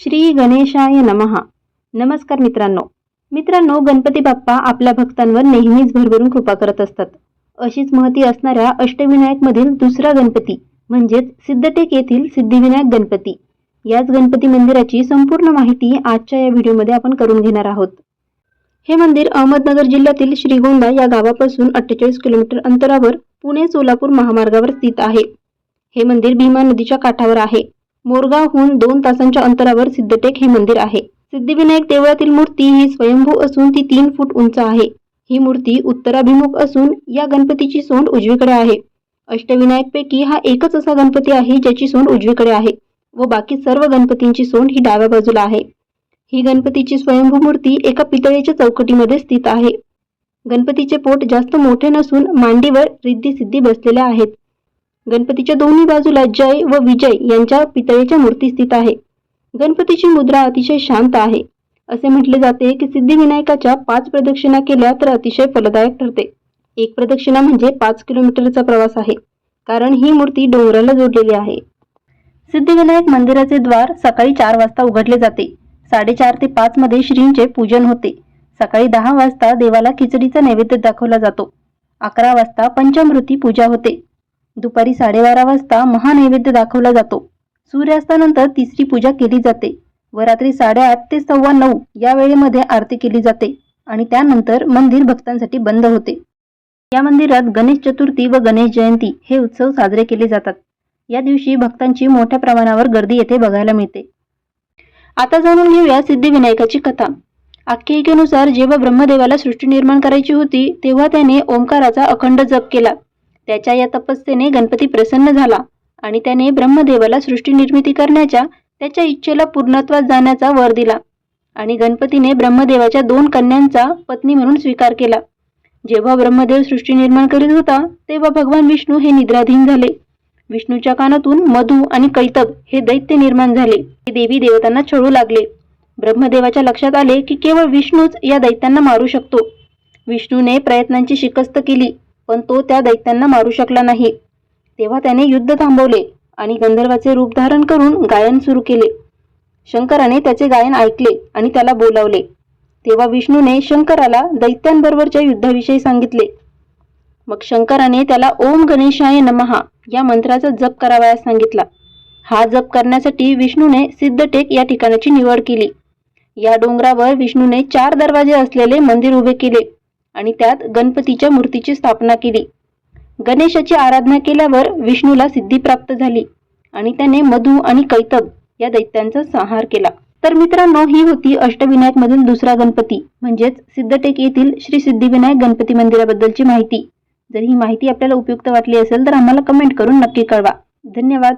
श्री गणेशाय नमहा नमस्कार मित्रांनो. मित्रांनो गणपती बाप्पा आपल्या भक्तांवर नेहमीच भरभरून कृपा करत असतात. अशीच महती असणाऱ्या अष्टविनायकमधील दुसरा गणपती म्हणजेच सिद्धटेक येथील सिद्धिविनायक गणपती. याच गणपती मंदिराची संपूर्ण माहिती आजच्या या व्हिडिओमध्ये आपण करून घेणार आहोत. हे मंदिर अहमदनगर जिल्ह्यातील श्रीगोंदा या गावापासून अठ्ठेचाळीस किलोमीटर अंतरावर पुणे सोलापूर महामार्गावर स्थित आहे. हे मंदिर भीमा नदीच्या काठावर आहे. मोरगावहून दोन तासांच्या अंतरावर सिद्धटेक हे मंदिर आहे. सिद्धिविनायक देवळातील मूर्ती ही स्वयंभू असून ती तीन फूट उंच आहे. ही मूर्ती उत्तराभिमुख असून या गणपतीची सोंड उजवीकडे आहे. अष्टविनायकपैकी हा एकच असा गणपती आहे ज्याची सोंड उजवीकडे आहे व बाकी सर्व गणपतींची सोंड ही डाव्या बाजूला आहे. ही गणपतीची स्वयंभू मूर्ती एका पितळेच्या चौकटीमध्ये स्थित आहे. गणपतीचे पोट जास्त मोठे नसून मांडीवर रिद्धी सिद्धी बसलेल्या आहेत. गणपतीच्या दोन्ही बाजूला जय व विजय यांच्या पितळेच्या मूर्ती स्थित आहे. गणपतीची मुद्रा अतिशय शांत आहे. असे म्हटले जाते की सिद्धिविनायकाच्या पाच प्रदक्षिणा केल्या तर अतिशय फलदायक ठरते. एक प्रदक्षिणा म्हणजे पाच किलोमीटरचा प्रवास आहे. कारण ही मूर्ती डोंगराला जोडलेली आहे. सिद्धिविनायक मंदिराचे द्वार सकाळी चार वाजता उघडले जाते. साडेचार ते पाच मध्ये श्रींचे पूजन होते. सकाळी दहा वाजता देवाला खिचडीचा नैवेद्य दाखवला जातो. अकरा वाजता पंचमृती पूजा होते. दुपारी साडेबारा वाजता महानैवेद्य दाखवला जातो. सूर्यास्तानंतर तिसरी पूजा केली जाते. व रात्री साडेआठ ते सव्वा नऊ या वेळेमध्ये आरती केली जाते आणि त्यानंतर मंदिर भक्तांसाठी बंद होते. या मंदिरात गणेश चतुर्थी व गणेश जयंती हे उत्सव साजरे केले जातात. या दिवशी भक्तांची मोठ्या प्रमाणावर गर्दी येथे बघायला मिळते. आता जाणून घेऊया सिद्धिविनायकाची कथा. आख्यायिकेनुसार जेव्हा ब्रह्मदेवाला सृष्टी निर्माण करायची होती तेव्हा त्याने ओंकाराचा अखंड जप केला. त्याच्या या तपस्येने गणपती प्रसन्न झाला आणि त्याने ब्रह्मदेवाला सृष्टी निर्मिती करण्याच्या त्याच्या इच्छेला पूर्णत्वात जाण्याचा वर दिला. आणि गणपतीने ब्रह्मदेवाच्या दोन कन्यांचा पत्नी म्हणून स्वीकार केला. जेव्हा ब्रह्मदेव सृष्टी निर्माण करीत होता तेव्हा भगवान विष्णू हे निद्राधीन झाले. विष्णूच्या कानातून मधु आणि कैतब हे दैत्य निर्माण झाले. हे देवी देवतांना छळू लागले. ब्रह्मदेवाच्या लक्षात आले की केवळ विष्णूच या दैत्यांना मारू शकतो. विष्णूने प्रयत्नांची शिकस्त केली. पण तो त्या दैत्यांना मारू शकला नाही. तेव्हा त्याने युद्ध थांबवले आणि गंधर्वाचे रूप धारण करून गायन सुरू केले. शंकराने त्याचे गायन ऐकले आणि त्याला बोलावले. तेव्हा विष्णूने शंकराला दैत्यांबरोबरच्या युद्धाविषयी सांगितले. मग शंकराने त्याला ओम गणेशाय नमहा या मंत्राचा जप करावयास सांगितला. हा जप करण्यासाठी विष्णूने सिद्धटेक या ठिकाणाची निवड केली. या डोंगरावर विष्णूने चार दरवाजे असलेले मंदिर उभे केले. आणि त्यात गणपतीच्या मूर्तीची स्थापना केली. गणेशाची आराधना केल्यावर विष्णूला सिद्धी प्राप्त झाली आणि त्याने मधु आणि कैतब या दैत्यांचा संहार केला. तर मित्रांनो ही होती अष्टविनायक मधील दुसरा गणपती म्हणजेच सिद्धटेक येथील श्री सिद्धिविनायक गणपती मंदिराबद्दलची माहिती. जर ही माहिती आपल्याला उपयुक्त वाटली असेल तर आम्हाला कमेंट करून नक्की कळवा. धन्यवाद.